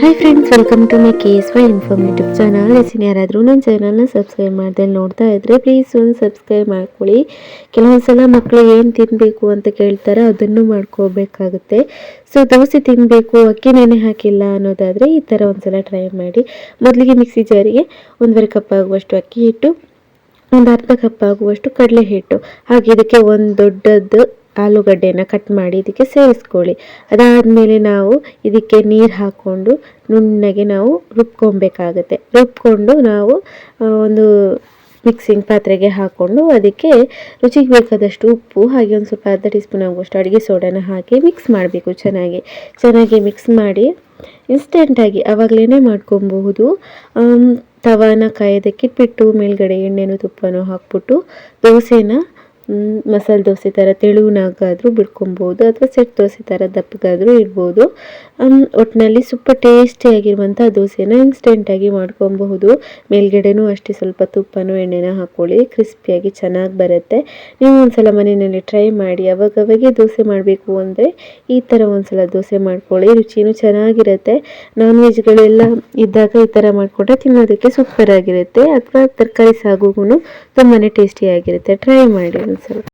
Hi friends welcome to my K S Y informative channel ಹೆಚ್ಚಿನ ಯಾರಾದರೂ ನನ್ನ ಚಾನಲ್ನ ಸಬ್ಸ್ಕ್ರೈಬ್ ಮಾಡ್ದೆ ನೋಡ್ತಾ ಇದ್ರೆ ಪ್ಲೀಸ್ ಒಂದು ಸಬ್ಸ್ಕ್ರೈಬ್ ಮಾಡ್ಕೊಳ್ಳಿ. ಕೆಲವೊಂದು ಸಲ ಮಕ್ಕಳು ಏನು ತಿನ್ನಬೇಕು ಅಂತ ಕೇಳ್ತಾರೆ ಅದನ್ನು ಮಾಡ್ಕೋಬೇಕಾಗುತ್ತೆ. ಸೊ ದೋಸೆ ತಿನ್ನಬೇಕು ಅಕ್ಕಿ ನೆನೆ ಹಾಕಿಲ್ಲ ಅನ್ನೋದಾದರೆ ಈ ಥರ ಒಂದ್ಸಲ ಟ್ರೈ ಮಾಡಿ. ಮೊದಲಿಗೆ ಮಿಕ್ಸಿ ಜಾರಿಗೆ ಒಂದೂವರೆ ಕಪ್ ಆಗುವಷ್ಟು ಅಕ್ಕಿ ಹಿಟ್ಟು, ಒಂದು ಅರ್ಧ ಕಪ್ ಆಗುವಷ್ಟು ಕಡಲೆ ಹಿಟ್ಟು. ಹಾಗೆ ಇದಕ್ಕೆ ಒಂದು ದೊಡ್ಡದ್ದು ಆಲೂಗಡ್ಡೆನ ಕಟ್ ಮಾಡಿ ಇದಕ್ಕೆ ಸೇರಿಸ್ಕೊಳ್ಳಿ ಅದಾದಮೇಲೆ ನಾವು ಇದಕ್ಕೆ ನೀರು ಹಾಕ್ಕೊಂಡು ನುಣ್ಣಗೆ ನಾವು ರುಬ್ಕೊಬೇಕಾಗತ್ತೆ ರುಬ್ಕೊಂಡು ನಾವು ಒಂದು ಮಿಕ್ಸಿಂಗ್ ಪಾತ್ರೆಗೆ ಹಾಕ್ಕೊಂಡು ಅದಕ್ಕೆ ರುಚಿಗೆ ಬೇಕಾದಷ್ಟು ಉಪ್ಪು, ಹಾಗೆ ಒಂದು ಸ್ವಲ್ಪ ಅರ್ಧ ಟೀ ಸ್ಪೂನ್ ಆಗುವಷ್ಟು ಅಡುಗೆ ಸೋಡಾನ ಹಾಕಿ ಮಿಕ್ಸ್ ಮಾಡಬೇಕು ಚೆನ್ನಾಗಿ. ಚೆನ್ನಾಗಿ ಮಿಕ್ಸ್ ಮಾಡಿ ಇನ್ಸ್ಟೆಂಟಾಗಿ ಆವಾಗಲೇ ಮಾಡ್ಕೊಬಹುದು ತವಾನ ಕಾಯೋದಕ್ಕೆ ಇಟ್ಬಿಟ್ಟು ಮೇಲ್ಗಡೆ ಎಣ್ಣೆನೂ ತುಪ್ಪನೂ ಹಾಕ್ಬಿಟ್ಟು, ದೋಸೆನ ಮಸಾಲೆ ದೋಸೆ ಥರ ತೆಳುವನಾಗಾದರೂ ಬಿಡ್ಕೊಬೋದು, ಅಥವಾ ಸೆಟ್ ದೋಸೆ ಥರ ದಪ್ಪಗಾದರೂ ಇಡ್ಬೋದು. ಒಟ್ಟಿನಲ್ಲಿ ಸ್ವಲ್ಪ ಟೇಸ್ಟಿಯಾಗಿರುವಂಥ ದೋಸೆನ ಇನ್ಸ್ಟೆಂಟಾಗಿ ಮಾಡ್ಕೊಬಹುದು. ಮೇಲ್ಗಡೆನೂ ಅಷ್ಟೇ ಸ್ವಲ್ಪ ತುಪ್ಪನೂ ಎಣ್ಣೆನ ಹಾಕ್ಕೊಳ್ಳಿ ಕ್ರಿಸ್ಪಿಯಾಗಿ ಚೆನ್ನಾಗಿ ಬರುತ್ತೆ. ನೀವು ಒಂದ್ಸಲ ಮನೆಯಲ್ಲಿ ಟ್ರೈ ಮಾಡಿ, ಅವಾಗವಾಗೆ ದೋಸೆ ಮಾಡಬೇಕು ಅಂದರೆ ಈ ಥರ ಒಂದ್ಸಲ ದೋಸೆ ಮಾಡ್ಕೊಳ್ಳಿ, ರುಚಿನೂ ಚೆನ್ನಾಗಿರುತ್ತೆ. ನಾನ್ ವೆಜ್ಗಳೆಲ್ಲ ಇದ್ದಾಗ ಈ ಥರ ಮಾಡಿಕೊಂಡ್ರೆ ತಿನ್ನೋದಕ್ಕೆ ಸೂಪರ್ ಆಗಿರುತ್ತೆ, ಅಥವಾ ತರಕಾರಿ ಸಾಗುಗೂ ತುಂಬಾ ಟೇಸ್ಟಿಯಾಗಿರುತ್ತೆ ಟ್ರೈ ಮಾಡಿ ಒಂದ್ಸಲ